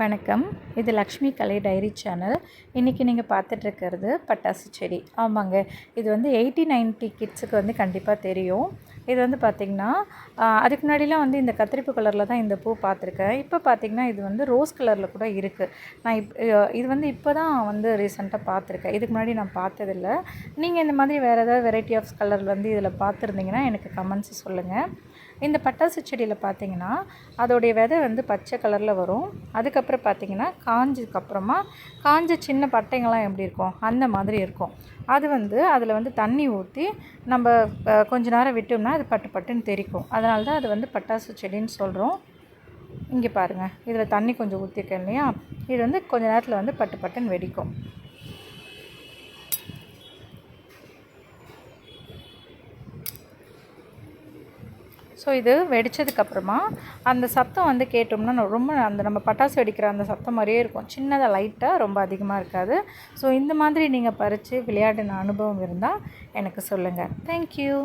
வணக்கம். இது லக்ஷ்மி கலை diary channel. இன்றைக்கி நீங்கள் பார்த்துட்ருக்கிறது பட்டாசு செடி. ஆமாங்க. இது வந்து எயிட்டி நைன்ட்டி கிட்ஸுக்கு வந்து கண்டிப்பாக தெரியும். இது வந்து பார்த்திங்கன்னா அதுக்கு முன்னாடிலாம் வந்து இந்த கத்திரிப்பு கலரில் தான் இந்த பூ பார்த்துருக்கேன். இப்போ பார்த்திங்கன்னா இது வந்து ரோஸ் கலரில் கூட இருக்குது நான் இப் இது வந்து இப்போ தான் வந்து ரீசெண்டாக பார்த்துருக்கேன். இதுக்கு முன்னாடி நான் பார்த்ததில்ல. நீங்கள் இந்த மாதிரி வேறு ஏதாவது வெரைட்டி ஆஃப் கலர் வந்து இதில் பார்த்துருந்தீங்கன்னா எனக்கு கமெண்ட்ஸ் சொல்லுங்கள் இந்த பட்டாசு செடியில் பார்த்தீங்கன்னா அதோடைய விதை வந்து பச்சை கலரில் வரும். அதுக்கப்புறம் பார்த்தீங்கன்னா காஞ்சதுக்கப்புறமா காஞ்ச சின்ன பட்டைங்கள்லாம் எப்படி இருக்கும்? அந்த மாதிரி இருக்கும். அது வந்து அதில் வந்து தண்ணி ஊற்றி நம்ம கொஞ்ச நேரம் விட்டோம்னா அது பட்டு பட்டுன்னு தெரிக்கும். அதனால தான் அது வந்து பட்டாசு செடின்னு சொல்கிறோம் இங்கே பாருங்கள் இதில் தண்ணி கொஞ்சம் ஊற்றிருக்கேன் இல்லையா? இது வந்து கொஞ்ச நேரத்தில் வந்து பட்டு பட்டுன்னு வெடிக்கும். ஸோ இது வெடித்ததுக்கப்புறமா அந்த சத்தம் வந்து கேட்டோம்னா ரொம்ப அந்த நம்ம பட்டாசு வெடிக்கிற அந்த சத்தம் மாதிரியே இருக்கும். சின்னதாக லைட்டாக ரொம்ப அதிகமாக இருக்காது. ஸோ இந்த மாதிரி நீங்கள் பறித்து விளையாடின அனுபவம் இருந்தால் எனக்கு சொல்லுங்கள் தேங்க்யூ